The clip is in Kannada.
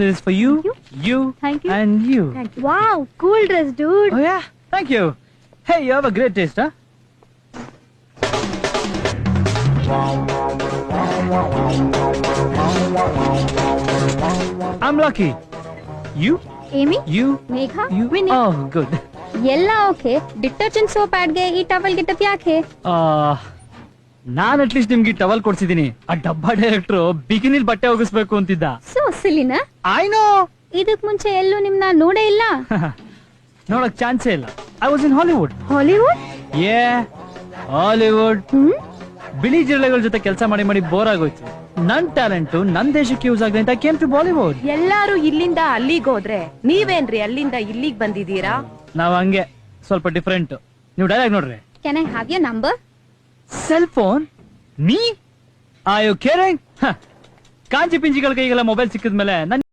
This is for you, you. you, Thank you. and you. Thank you. Wow, cool dress, dude. Oh yeah, thank you. Hey, you have a great taste, huh? I'm lucky. You, Amy, you, Megha. you. ವಿನಿ Oh, good. ಎಲ್ಲ ಓಕೆ ಡಿಟರ್ಜೆಂಟ್ ಸೋಪ್ ಆಡ್ಗೆ ಈ ಟವಲ್ ಗಿಟ್ಟಪ್ ಯಾಕೆ ಆ, ನಾನ್ ಅಟ್ಲೀಸ್ಟ್ ನಿಮ್ಗೆ ಟವಲ್ ಕೊಡ್ಸಿದೀನಿ ಆ ಡಬ್ಬಾ ಡೈರೆಕ್ಟ್ರು ಬಿಗಿನಿಲ್ ಬಟ್ಟೆ ಒಗಿಸ್ಬೇಕು ಅಂತಿದ್ದ ಸೊ ಸಿಲಿನ ಐ ನೋ ಇದಕ್ ಮುಂಚೆ ಎಲ್ಲೂ ನಿಮ್ನ ನೋಡೇ ಇಲ್ಲ? ನೋಡಕ್ ಚಾನ್ಸ್ ಇಲ್ಲ. I was in Hollywood Hollywood ಏ ಹಾಲಿವುಡ್ ಬಿಳಿ ಜಿರಳೆಗಳ ಜೊತೆ ಕೆಲಸ ಮಾಡಿ ಮಾಡಿ ಬೋರ್ ಆಗೋಯ್ತು. ನನ್ ಟ್ಯಾಲೆಂಟ್ ನನ್ ದೇಶಕ್ಕೆ ಯೂಸ್ ಆಗಿದೆ ಅಂತ ಕೇಮ್ ಟು ಬಾಲಿವುಡ್ ಎಲ್ಲಾರು ಇಲ್ಲಿಂದ ಅಲ್ಲಿಗೆ ಹೋದ್ರೆ ನೀವೇನ್ರಿ ಅಲ್ಲಿಂದ ಇಲ್ಲಿಗೆ ಬಂದಿದೀರಾ ನಾವ್ ಹಂಗೆ ಸ್ವಲ್ಪ ಡಿಫ್ರೆಂಟ್ ನೀವು ಡೈರೆಕ್ಟ್ ನೋಡ್ರಿ. Can I have your number cell phone ನೀ ಆಯೋ ಕೇರಿಂಗ್ ಕಾಂಚಿ ಪಿಂಚಿಗಳ ಕೈಗೆಲ್ಲ ಮೊಬೈಲ್ ಸಿಕ್ಕಿದ್ಮೇಲೆ ನನ್